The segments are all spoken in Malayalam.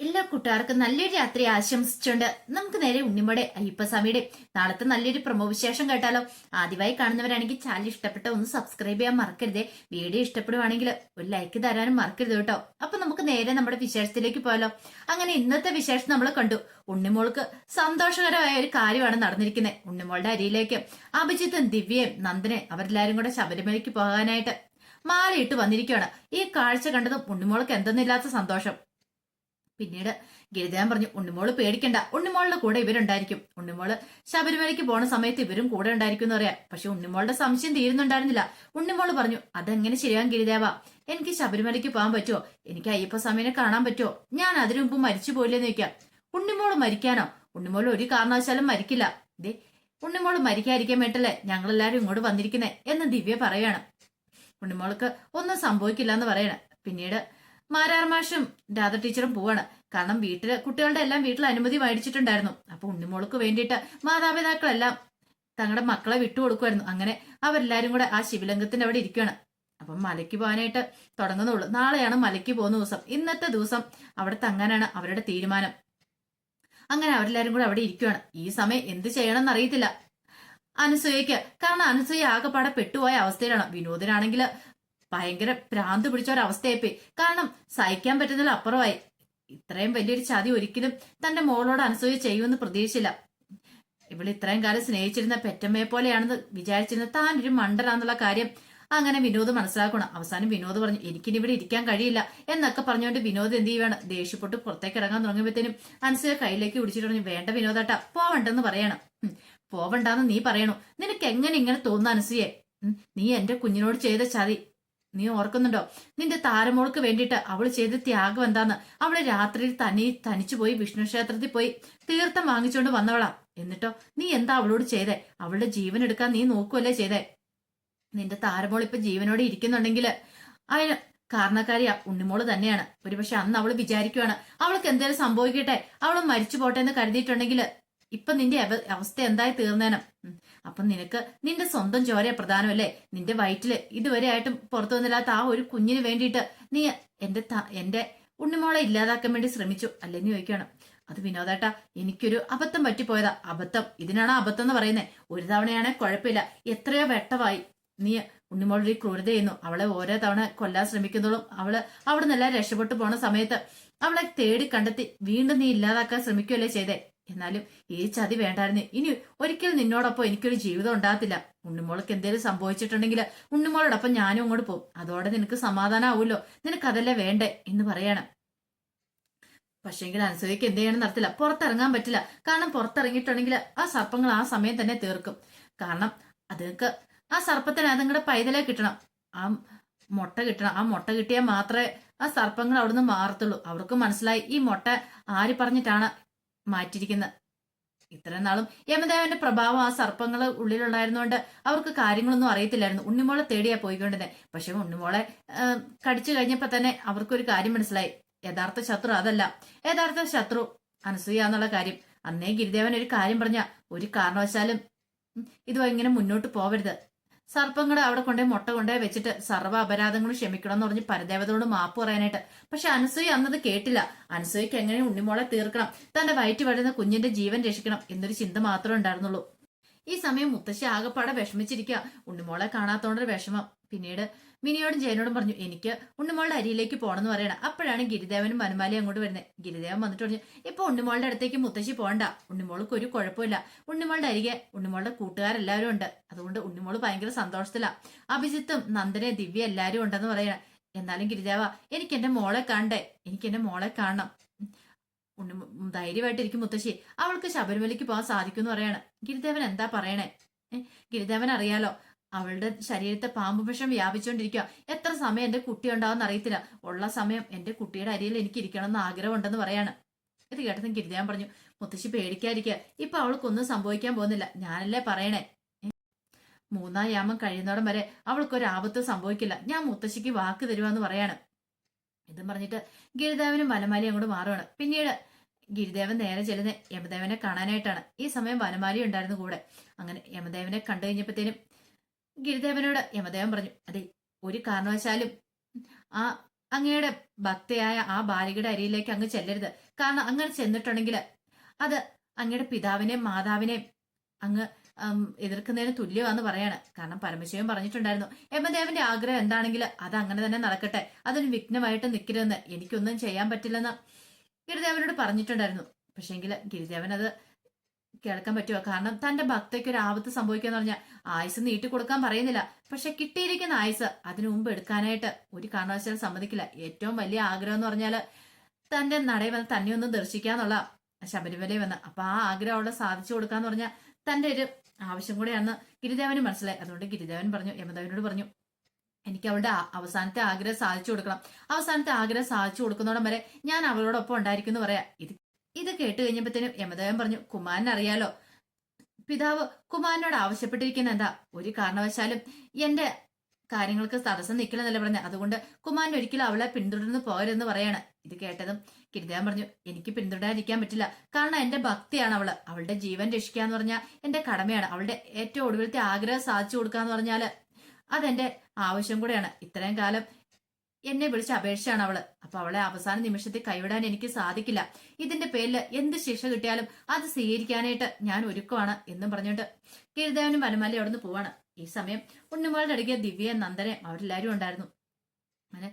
എല്ലാ കൂട്ടുകാർക്കും നല്ലൊരു രാത്രി ആശംസിച്ചുകൊണ്ട് നമുക്ക് നേരെ ഉണ്ണിമോടെ അയ്യപ്പസ്വാമിയുടെ നാളത്തെ നല്ലൊരു പ്രമോ വിശേഷം കേട്ടാലോ? ആദ്യമായി കാണുന്നവരാണെങ്കിൽ ചാനൽ ഇഷ്ടപ്പെട്ട ഒന്ന് സബ്സ്ക്രൈബ് ചെയ്യാൻ മറക്കരുതേ. വീഡിയോ ഇഷ്ടപ്പെടുവാണെങ്കിൽ ഒരു ലൈക്ക് തരാനും മറക്കരുത് കേട്ടോ. അപ്പൊ നമുക്ക് നേരെ നമ്മുടെ വിശേഷത്തിലേക്ക് പോയാലോ? അങ്ങനെ ഇന്നത്തെ വിശേഷം നമ്മൾ കണ്ടു. ഉണ്ണിമോൾക്ക് സന്തോഷകരമായ ഒരു കാര്യമാണ് നടന്നിരിക്കുന്നത്. ഉണ്ണിമോളുടെ അരിയിലേക്ക് അഭിജിത്തും ദിവ്യയും നന്ദനെ അവരെല്ലാരും കൂടെ ശബരിമലയ്ക്ക് പോകാനായിട്ട് മാലയിട്ട് വന്നിരിക്കുകയാണ്. ഈ കാഴ്ച കണ്ടതും ഉണ്ണിമോൾക്ക് എന്തെന്നില്ലാത്ത സന്തോഷം. പിന്നീട് ഗിരിദേവൻ പറഞ്ഞു ഉണ്ണിമോൾ പേടിക്കണ്ട. ഉണ്ണിമോളുടെ കൂടെ ഇവരുണ്ടായിരിക്കും. ഉണ്ണിമോൾ ശബരിമലയ്ക്ക് പോണ സമയത്ത് ഇവരും കൂടെ ഉണ്ടായിരിക്കും എന്ന് പറയാം. പക്ഷെ ഉണ്ണിമോളുടെ സംശയം തീരുന്നുണ്ടായിരുന്നില്ല. ഉണ്ണിമോൾ പറഞ്ഞു അതെങ്ങനെ ശരിയാകും ഗിരിദേവ? എനിക്ക് ശബരിമലയ്ക്ക് പോകാൻ പറ്റുമോ? എനിക്ക് അയ്യപ്പ സ്വാമിനെ കാണാൻ പറ്റുമോ? ഞാൻ അതിനു മുമ്പ് മരിച്ചു പോയില്ലെന്ന് ചോദിക്കാം. ഉണ്ണിമോൾ മരിക്കാനോ? ഉണ്ണിമോൾ ഒരു കാരണവശാലും മരിക്കില്ല. ദേ ഉണ്ണിമോൾ മരിക്കാതിരിക്കാൻ വേണ്ടല്ലേ? ഞങ്ങളെല്ലാരും ഇങ്ങോട്ട് വന്നിരിക്കുന്നേ? എന്ന് ദിവ്യ പറയാണ്. ഉണ്ണിമോൾക്ക് ഒന്നും സംഭവിക്കില്ല എന്ന് പറയണം. പിന്നീട് മാരാർ മാഷും രാധ ടീച്ചറും പോവാണ്. കാരണം വീട്ടിൽ കുട്ടികളുടെ എല്ലാം വീട്ടിൽ അനുമതി മേടിച്ചിട്ടുണ്ടായിരുന്നു അപ്പൊ ഉണ്ണിമോൾക്ക് വേണ്ടിയിട്ട് മാതാപിതാക്കളെല്ലാം തങ്ങളുടെ മക്കളെ വിട്ടുകൊടുക്കുമായിരുന്നു അങ്ങനെ അവരെല്ലാരും കൂടെ ആ ശിവലിംഗത്തിന്റെ അവിടെ ഇരിക്കുകയാണ് അപ്പം മലയ്ക്ക് പോകാനായിട്ട് തുടങ്ങുന്നുള്ളൂ. നാളെയാണ് മലയ്ക്ക് പോകുന്ന ദിവസം. ഇന്നത്തെ ദിവസം അവിടെ തങ്ങാനാണ് അവരുടെ തീരുമാനം. അങ്ങനെ അവരെല്ലാരും കൂടെ അവിടെ ഇരിക്കുകയാണ് ഈ സമയം എന്ത് ചെയ്യണമെന്ന് അറിയത്തില്ല. അനുസൂയക്ക് കാരണം അനുസൂയ ആകെപ്പാടെ പെട്ടുപോയ അവസ്ഥയിലാണ്. വിനോദിനാണെങ്കിൽ ഭയങ്കര പ്രാന്ത് പിടിച്ച ഒരവസ്ഥയായിപ്പോയി. കാരണം സഹിക്കാൻ പറ്റുന്നതിൽ അപ്പുറമായി. ഇത്രയും വലിയൊരു ചതി ഒരിക്കലും തന്റെ മോളോട് അനസൂയ ചെയ്യുമെന്ന് പ്രതീക്ഷിച്ചില്ല. ഇവൾ ഇത്രയും കാലം സ്നേഹിച്ചിരുന്ന പെറ്റമ്മയെ പോലെയാണെന്ന് വിചാരിച്ചിരുന്ന താൻ ഒരു മണ്ടനാന്നുള്ള കാര്യം അങ്ങനെ വിനോദ് മനസ്സിലാക്കണം. അവസാനം വിനോദ് പറഞ്ഞു എനിക്കിനി ഇവിടെ ഇരിക്കാൻ കഴിയില്ല എന്നൊക്കെ പറഞ്ഞുകൊണ്ട് വിനോദ് എന്ത് ചെയ്യുവാണ്? ദേഷ്യപ്പെട്ട് പുറത്തേക്ക് ഇറങ്ങാൻ തുടങ്ങിയപ്പോഴത്തേനും അനസൂയ കയ്യിലേക്ക് പിടിച്ചിട്ട് പറഞ്ഞു വേണ്ട വിനോദാട്ടാ പോവണ്ടെന്ന് പറയണം. പോവണ്ടെന്ന് നീ പറയണു. നിനക്ക് എങ്ങനെ ഇങ്ങനെ തോന്നുന്ന അനസൂയെ? നീ എന്റെ കുഞ്ഞിനോട് ചെയ്ത ചതി നീ ഓർക്കുന്നുണ്ടോ? നിന്റെ താരമോൾക്ക് വേണ്ടിയിട്ട് അവൾ ചെയ്ത ത്യാഗം എന്താന്ന്? അവൾ രാത്രിയിൽ തനി തനിച്ചു പോയി വിഷ്ണു ക്ഷേത്രത്തിൽ പോയി തീർത്ഥം വാങ്ങിച്ചുകൊണ്ട് വന്നവളാ. എന്നിട്ടോ നീ എന്താ അവളോട് ചെയ്തേ? അവളുടെ ജീവൻ എടുക്കാൻ നീ നോക്കുവല്ലേ ചെയ്തേ? നിന്റെ താരമോൾ ഇപ്പൊ ജീവനോടെ ഇരിക്കുന്നുണ്ടെങ്കിൽ അതിന് കാരണക്കാരി ആ ഉണ്ണിമോൾ തന്നെയാണ്. ഒരുപക്ഷെ അന്ന് അവൾ വിചാരിക്കുവാണ് അവൾക്ക് എന്തേലും സംഭവിക്കട്ടെ അവൾ മരിച്ചു പോട്ടെ എന്ന് കരുതിയിട്ടുണ്ടെങ്കിൽ ഇപ്പൊ നിന്റെ അവസ്ഥ എന്തായി തീർന്നേനം. അപ്പൊ നിനക്ക് നിന്റെ സ്വന്തം ചോര പ്രധാനമല്ലേ? നിന്റെ വയറ്റിൽ ഇതുവരെ ആയിട്ടും പുറത്തു വന്നില്ലാത്ത ആ ഒരു കുഞ്ഞിന് വേണ്ടിയിട്ട് നീ എന്റെ എന്റെ ഉണ്ണിമോളെ ഇല്ലാതാക്കാൻ വേണ്ടി ശ്രമിച്ചു. അല്ലെന്ന് ചോദിക്കണം അത് വിനോദേട്ടാ എനിക്കൊരു അബദ്ധം പറ്റിപ്പോയതാ. അബദ്ധം ഇതിനാണ് അബദ്ധം എന്ന് പറയുന്നത് ഒരു തവണയാണെ കുഴപ്പമില്ല. എത്രയോ വെട്ടമായി. നീ ഉണ്ണിമോളുടെ ഈ ക്രൂരത ചെയ്യുന്നു. അവളെ ഓരോ തവണ കൊല്ലാൻ ശ്രമിക്കുന്നതും അവൾ അവിടെ നിന്നെല്ലാം രക്ഷപ്പെട്ടു പോണ സമയത്ത് അവളെ തേടി കണ്ടെത്തി വീണ്ടും നീ ഇല്ലാതാക്കാൻ ശ്രമിക്കുകയല്ലേ ചെയ്തേ? എന്നാലും ഈ ചതി വേണ്ടായിരുന്നു. ഇനി ഒരിക്കലും നിന്നോടൊപ്പം എനിക്കൊരു ജീവിതം ഉണ്ടാകത്തില്ല. ഉണ്ണിമോൾക്ക് എന്തേലും സംഭവിച്ചിട്ടുണ്ടെങ്കിൽ ഉണ്ണിമോളോടൊപ്പം ഞാനും അങ്ങോട്ട് പോകും. അതോടെ നിനക്ക് സമാധാനമാവുമല്ലോ നിനക്ക് അതല്ലേ വേണ്ടേ എന്ന് പറയണം. പക്ഷേങ്കിൽ അനുസരിക്ക് എന്ത് ചെയ്യണം നടത്തില്ല പുറത്തിറങ്ങാൻ പറ്റില്ല. കാരണം പുറത്തിറങ്ങിയിട്ടുണ്ടെങ്കിൽ ആ സർപ്പങ്ങൾ ആ സമയം തന്നെ തീർക്കും. കാരണം അതുങ്ങൾക്ക് ആ സർപ്പത്തിന് അതുങ്ങളുടെ പൈതലെ കിട്ടണം. ആ മുട്ട കിട്ടണം. ആ മുട്ട കിട്ടിയാൽ മാത്രമേ ആ സർപ്പങ്ങൾ അവിടുന്ന് മാറത്തുള്ളൂ. അവർക്ക് മനസ്സിലായി ഈ മുട്ട ആര് പറഞ്ഞിട്ടാണ് മാറ്റിയിരിക്കുന്നത് ഇത്രയും നാളും യമദേവന്റെ പ്രഭാവം ആ സർപ്പങ്ങൾ ഉള്ളിലുണ്ടായിരുന്നുകൊണ്ട് അവർക്ക് കാര്യങ്ങളൊന്നും അറിയത്തില്ലായിരുന്നു. ഉണ്ണിമോളെ തേടിയാ പോയിക്കൊണ്ടിരുന്നത് പക്ഷെ ഉണ്ണിമോളെ കടിച്ചു കഴിഞ്ഞപ്പോ തന്നെ അവർക്കൊരു കാര്യം മനസ്സിലായി. യഥാർത്ഥ ശത്രു അതല്ല. യഥാർത്ഥ ശത്രു അനസൂയ എന്നുള്ള കാര്യം. അന്നേ ഗിരിദേവൻ ഒരു കാര്യം പറഞ്ഞ ഒരു കാരണവശാലും ഇതും ഇങ്ങനെ മുന്നോട്ട് പോവരുത്. സർപ്പങ്ങളെ അവിടെ കൊണ്ടേ മുട്ട കൊണ്ടേ വെച്ചിട്ട് സർവ അപരാധങ്ങളും ക്ഷമിക്കണം എന്ന് പറഞ്ഞ് പരദേവതയോട് മാപ്പ് പറയാനായിട്ട്. പക്ഷെ അനസൂയ അന്നത് കേട്ടില്ല. അനസൂയക്ക് എങ്ങനെ ഉണ്ണിമോളെ തീർക്കണം? തന്റെ വയറ്റ് വരുന്ന കുഞ്ഞിന്റെ ജീവൻ രക്ഷിക്കണം എന്നൊരു ചിന്ത മാത്രമേ ഉണ്ടായിരുന്നുള്ളൂ. ഈ സമയം മുത്തശ്ശി ആകെപ്പാടെ വിഷമിച്ചിരിക്കുക. ഉണ്ണിമോളെ കാണാത്തോണ്ടൊരു വിഷമം. പിന്നീട് മിനിയോടും ജയനോടും പറഞ്ഞു എനിക്ക് ഉണ്ണിമോളുടെ അരിയിലേക്ക് പോകണമെന്ന് പറയണം. അപ്പോഴാണ് ഗിരിദേവനും മനുമാലയും അങ്ങോട്ട് വരുന്നത്. ഗിരിദേവൻ വന്നിട്ട് പറഞ്ഞു ഇപ്പൊ ഉണ്ണിമോളുടെ അടുത്തേക്ക് മുത്തശ്ശി പോകണ്ട. ഉണ്ണിമോൾക്ക് ഒരു കുഴപ്പമില്ല. ഉണ്ണിമോളുടെ അരികെ ഉണ്ണിമോളുടെ കൂട്ടുകാരെല്ലാവരും ഉണ്ട്. അതുകൊണ്ട് ഉണ്ണിമോൾ ഭയങ്കര സന്തോഷത്തിലാണ് അഭിജിത്തും നന്ദനെ ദിവ്യ എല്ലാവരും ഉണ്ടെന്ന് പറയണം. എന്നാലും ഗിരിദേവ എനിക്ക് എന്റെ മോളെ കാണണ്ടേ? എനിക്ക് എന്റെ മോളെ കാണണം. ഉണ്ണി ധൈര്യമായിട്ടിരിക്കും മുത്തശ്ശി. അവൾക്ക് ശബരിമലയ്ക്ക് പോകാൻ സാധിക്കും എന്ന് പറയാണ്. ഗിരിദേവൻ എന്താ പറയണേ? ഗിരിദേവൻ അറിയാലോ അവളുടെ ശരീരത്തെ പാമ്പ് വിഷം വ്യാപിച്ചുകൊണ്ടിരിക്കുക എത്ര സമയം എന്റെ കുട്ടി ഉണ്ടാവും അറിയത്തില്ല. ഉള്ള സമയം എന്റെ കുട്ടിയുടെ അരിയിൽ എനിക്ക് ഇരിക്കണം എന്ന് ആഗ്രഹമുണ്ടെന്ന് പറയാണ്. ഇത് കേട്ടതും ഗിരിദേവൻ പറഞ്ഞു മുത്തശ്ശി പേടിക്കാതിരിക്കുക. ഇപ്പൊ അവൾക്കൊന്നും സംഭവിക്കാൻ പോകുന്നില്ല. ഞാനല്ലേ പറയണേ? മൂന്നാം യാമം കഴിയുന്നോടം വരെ അവൾക്ക് ഒരു ആപത്ത് സംഭവിക്കില്ല. ഞാൻ മുത്തശ്ശിക്ക് വാക്ക് തരുവാന്ന് പറയാണ്. ഇതും പറഞ്ഞിട്ട് ഗിരിദേവനും വനമാലി അങ്ങോട്ട് മാറുകയാണ് പിന്നീട് ഗിരിദേവൻ നേരെ ചെല്ലുന്ന യമദേവനെ കാണാനായിട്ടാണ്. ഈ സമയം വനമാലി ഉണ്ടായിരുന്നു കൂടെ. അങ്ങനെ യമദേവനെ കണ്ടു കഴിഞ്ഞപ്പോഴത്തേനും ഗിരിദേവനോട് യമദേവൻ പറഞ്ഞു അതെ ഒരു കാരണവശാലും ആ അങ്ങയുടെ ഭക്തയായ ആ ബാലികയുടെ അരിയിലേക്ക് അങ്ങ് ചെല്ലരുത്. കാരണം അങ്ങനെ ചെന്നിട്ടുണ്ടെങ്കിൽ അത് അങ്ങയുടെ പിതാവിനെയും മാതാവിനെയും അങ്ങ് എതിർക്കുന്നതിന് തുല്യമാന്ന് പറയാണ്. കാരണം പരമശിവൻ പറഞ്ഞിട്ടുണ്ടായിരുന്നു യമദേവന്റെ ആഗ്രഹം എന്താണെങ്കിൽ അത് അങ്ങനെ തന്നെ നടക്കട്ടെ. അതൊരു വിഘ്നമായിട്ട് നിൽക്കരുതെന്ന് എനിക്കൊന്നും ചെയ്യാൻ പറ്റില്ലെന്ന് ഗിരിദേവനോട് പറഞ്ഞിട്ടുണ്ടായിരുന്നു. പക്ഷേങ്കിൽ ഗിരിദേവൻ അത് കേൾക്കാൻ പറ്റുമോ കാരണം തന്റെ ഭക്തയ്ക്ക് ഒരു ആപത്ത് സംഭവിക്കാന്ന് പറഞ്ഞാൽ ആയുസ് നീട്ടി കൊടുക്കാൻ പറയുന്നില്ല. പക്ഷെ കിട്ടിയിരിക്കുന്ന ആയുസ് അതിനു മുമ്പ് എടുക്കാനായിട്ട് ഒരു കാരണവശാലും സമ്മതിക്കില്ല. ഏറ്റവും വലിയ ആഗ്രഹം എന്ന് പറഞ്ഞാൽ തന്റെ നടയിൽ വന്ന് തന്നെ ഒന്ന് ദർശിക്കാന്നുള്ള ശബരിമലയിൽ വന്ന്. അപ്പൊ ആ ആഗ്രഹം അവളെ സാധിച്ചു കൊടുക്കാന്ന് പറഞ്ഞാൽ തന്റെ ഒരു ആവശ്യം കൂടെയാണെന്ന് ഗിരിദേവന് മനസ്സിലായി. അതുകൊണ്ട് ഗിരിദേവൻ പറഞ്ഞു യമദേവനോട് പറഞ്ഞു എനിക്ക് അവളുടെ അവസാനത്തെ ആഗ്രഹം സാധിച്ചു കൊടുക്കണം. അവസാനത്തെ ആഗ്രഹം സാധിച്ചു കൊടുക്കുന്നോടം വരെ ഞാൻ അവളോടൊപ്പം ഉണ്ടായിരിക്കും എന്ന് പറയാം. ഇത് ഇത് കേട്ട് കഴിഞ്ഞപ്പോഴത്തേനും യമദേവൻ പറഞ്ഞു കുമാരൻ അറിയാലോ. പിതാവ് കുമാരനോട് ആവശ്യപ്പെട്ടിരിക്കുന്ന എന്താ? ഒരു കാരണവശാലും എന്റെ കാര്യങ്ങൾക്ക് തടസ്സം നിൽക്കണമെന്നല്ല പറഞ്ഞത് അതുകൊണ്ട് കുമാരൻ ഒരിക്കലും അവളെ പിന്തുടർന്ന് പോകരുതെന്ന് പറയാണ്. ഇത് കേട്ടതും കിരിദേവൻ പറഞ്ഞു എനിക്ക് പിന്തുടരാതിരിക്കാൻ പറ്റില്ല. കാരണം എന്റെ ഭക്തിയാണ് അവൾ. അവളുടെ ജീവൻ രക്ഷിക്കുക എന്ന് പറഞ്ഞാൽ എന്റെ കടമയാണ്. അവളുടെ ഏറ്റവും ഒടുവിലത്തെ ആഗ്രഹം സാധിച്ചു കൊടുക്കുക എന്ന് പറഞ്ഞാൽ അതെന്റെ ആവശ്യം കൂടെയാണ്. ഇത്രയും കാലം എന്നെ വിളിച്ച് അപേക്ഷയാണ് അവൾ. അപ്പൊ അവളെ അവസാന നിമിഷത്തെ കൈവിടാൻ എനിക്ക് സാധിക്കില്ല. ഇതിന്റെ പേരിൽ എന്ത് ശിക്ഷ കിട്ടിയാലും അത് സ്വീകരിക്കാനായിട്ട് ഞാൻ ഒരുക്കമാണ് എന്നും പറഞ്ഞിട്ട് കീഴ്ദേവനും വനമാലയും അവിടെ നിന്ന് പോവാണ്. ഈ സമയം ഉണ്ണിമാളുടെ അടുക്കിയ ദിവ്യ നന്ദനെ അവരെല്ലാരും ഉണ്ടായിരുന്നു. അങ്ങനെ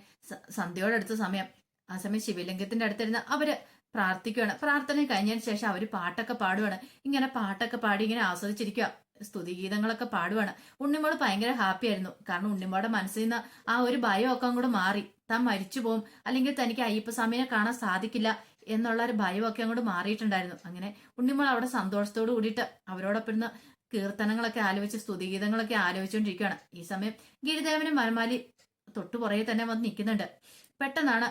സന്ധ്യയോടടുത്ത സമയം. ആ സമയം ശിവലിംഗത്തിന്റെ അടുത്തിരുന്ന് അവർ പ്രാർത്ഥിക്കുകയാണ് പ്രാർത്ഥന കഴിഞ്ഞതിന് ശേഷം അവർ പാട്ടൊക്കെ പാടുവാണ്. ഇങ്ങനെ പാട്ടൊക്കെ പാടി ഇങ്ങനെ ആസ്വദിച്ചിരിക്കുക സ്തുതിഗീതങ്ങളൊക്കെ പാടുവാണ്. ഉണ്ണിമോൾ ഭയങ്കര ഹാപ്പി ആയിരുന്നു. കാരണം ഉണ്ണിമോളുടെ മനസ്സിൽ നിന്ന് ആ ഒരു ഭയമൊക്കെ അങ്ങോട്ട് മാറി. താൻ മരിച്ചു പോകും അല്ലെങ്കിൽ തനിക്ക് അയ്യപ്പസ്വാമിനെ കാണാൻ സാധിക്കില്ല എന്നുള്ള ഒരു ഭയമൊക്കെ അങ്ങോട്ട് മാറിയിട്ടുണ്ടായിരുന്നു. അങ്ങനെ ഉണ്ണിമോൾ അവിടെ സന്തോഷത്തോട് കൂടിയിട്ട് അവരോടൊപ്പം ഇരുന്ന് കീർത്തനങ്ങളൊക്കെ ആലോചിച്ച് സ്തുതിഗീതങ്ങളൊക്കെ ആലോചിച്ചുകൊണ്ടിരിക്കുകയാണ് ഈ സമയം ഗിരിദേവനും മരമാലി തൊട്ടുപുറകെ തന്നെ വന്ന് നിൽക്കുന്നുണ്ട്. പെട്ടെന്നാണ്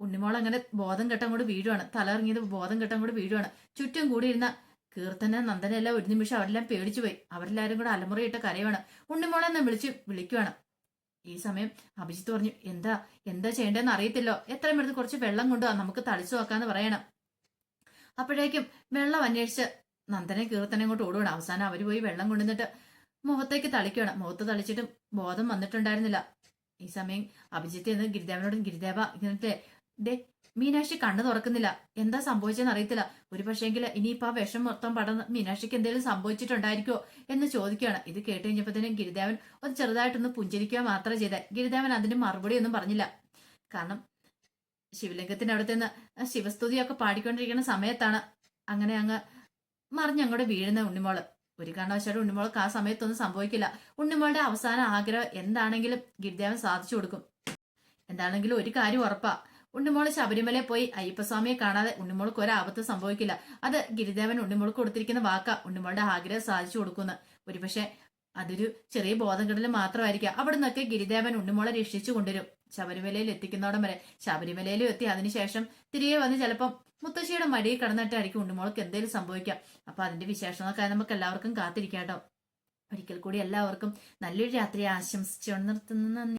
ഉണ്ണിമോൾ അങ്ങനെ ബോധം കെട്ടം കൂടി വീഴുവാണ്. തലയിറങ്ങിയത് ബോധം കെട്ടം കൂടി വീഴുവാണ്. ചുറ്റും കൂടിയിരുന്ന കീർത്തന നന്ദനെല്ലാം ഒരു നിമിഷം അവരെല്ലാം പേടിച്ചു പോയി. അവരെല്ലാരും കൂടെ അലമുറയിട്ട് കരയുവാണ്. ഉണ്ണിമോളെ എന്ന് വിളിച്ച് വിളിക്കുവാണ്. ഈ സമയം അഭിജിത്ത് പറഞ്ഞു എന്താ എന്താ ചെയ്യേണ്ടതെന്ന് അറിയത്തില്ലോ. എത്രയും പെടുത്ത് കുറച്ച് വെള്ളം കൊണ്ടുവാ. നമുക്ക് തളിച്ചു നോക്കാന്ന് പറയണം. അപ്പോഴേക്കും വെള്ളം അന്വേഷിച്ച് നന്ദനെ കീർത്തനെ കൊണ്ട് ഓടുകയാണ് അവസാനം അവർ പോയി വെള്ളം കൊണ്ടുവന്നിട്ട് മുഖത്തേക്ക് തളിക്കുകയാണ് മുഖത്ത് തളിച്ചിട്ടും ബോധം വന്നിട്ടുണ്ടായിരുന്നില്ല. ഈ സമയം അഭിജിത്ത് എന്ന് ഗിരിദേവനോടും ഗിരിദേവ ഇങ്ങനത്തെ ദേ മീനാക്ഷി കണ്ണു തുറക്കുന്നില്ല. എന്താ സംഭവിച്ചെന്ന് അറിയത്തില്ല. ഒരു പക്ഷേങ്കിൽ ഇനിയിപ്പോ ആ വിഷം മൊത്തം പടർന്ന് മീനാക്ഷിക്ക് എന്തെങ്കിലും സംഭവിച്ചിട്ടുണ്ടായിരിക്കോ എന്ന് ചോദിക്കുകയാണ്. ഇത് കേട്ട് കഴിഞ്ഞപ്പോഴത്തേനും ഗിരിദേവൻ ഒന്ന് ചെറുതായിട്ടൊന്ന് പുഞ്ചിരിക്കുക മാത്രമേ ചെയ്തേ. ഗിരിദേവൻ അതിന് മറുപടി ഒന്നും പറഞ്ഞില്ല. കാരണം ശിവലിംഗത്തിന്റെ അവിടെ നിന്ന് ശിവസ്തുതിയൊക്കെ പാടിക്കൊണ്ടിരിക്കുന്ന സമയത്താണ് അങ്ങനെ അങ്ങ് മറിഞ്ഞങ്ങോട്ട് വീഴുന്ന ഉണ്ണിമോൾ. ഒരു കാരണവശാലും ഉണ്ണിമോൾക്ക് ആ സമയത്തൊന്നും സംഭവിക്കില്ല. ഉണ്ണിമോളുടെ അവസാന ആഗ്രഹം എന്താണെങ്കിലും ഗിരിദേവൻ സാധിച്ചു കൊടുക്കും. എന്താണെങ്കിലും ഒരു കാര്യം ഉറപ്പാ. ഉണ്ണിമോൾ ശബരിമലയിൽ പോയി. അയ്യപ്പസ്വാമിയെ കാണാതെ ഉണ്ണിമോൾക്ക് ഒരു ആപത്ത് സംഭവിക്കില്ല. അത് ഗിരിദേവൻ ഉണ്ണിമോൾക്ക് കൊടുത്തിരിക്കുന്ന വാക്ക ഉണ്ണിമോളുടെ ആഗ്രഹം സാധിച്ചു കൊടുക്കുന്നു. ഒരുപക്ഷെ അതൊരു ചെറിയ ബോധം കിടൽ മാത്രമായിരിക്കാം. അവിടെ നിന്നൊക്കെ ഗിരിദേവൻ ഉണ്ണിമോളെ രക്ഷിച്ചു കൊണ്ടുവരും. ശബരിമലയിൽ എത്തിക്കുന്നോടം വരെ ശബരിമലയിലും എത്തി. അതിനുശേഷം തിരികെ വന്ന് ചിലപ്പം മുത്തശ്ശിയുടെ മടിയിൽ കടന്നിട്ടായിരിക്കും ഉണ്ണിമോൾക്ക് എന്തെങ്കിലും സംഭവിക്കാം. അപ്പൊ അതിന്റെ വിശേഷങ്ങൾക്കായി നമുക്ക് എല്ലാവർക്കും കാത്തിരിക്കാം കേട്ടോ. ഒരിക്കൽ കൂടി എല്ലാവർക്കും നല്ലൊരു രാത്രി ആശംസിച്ചു നിർത്തുന്നു. നന്ദി.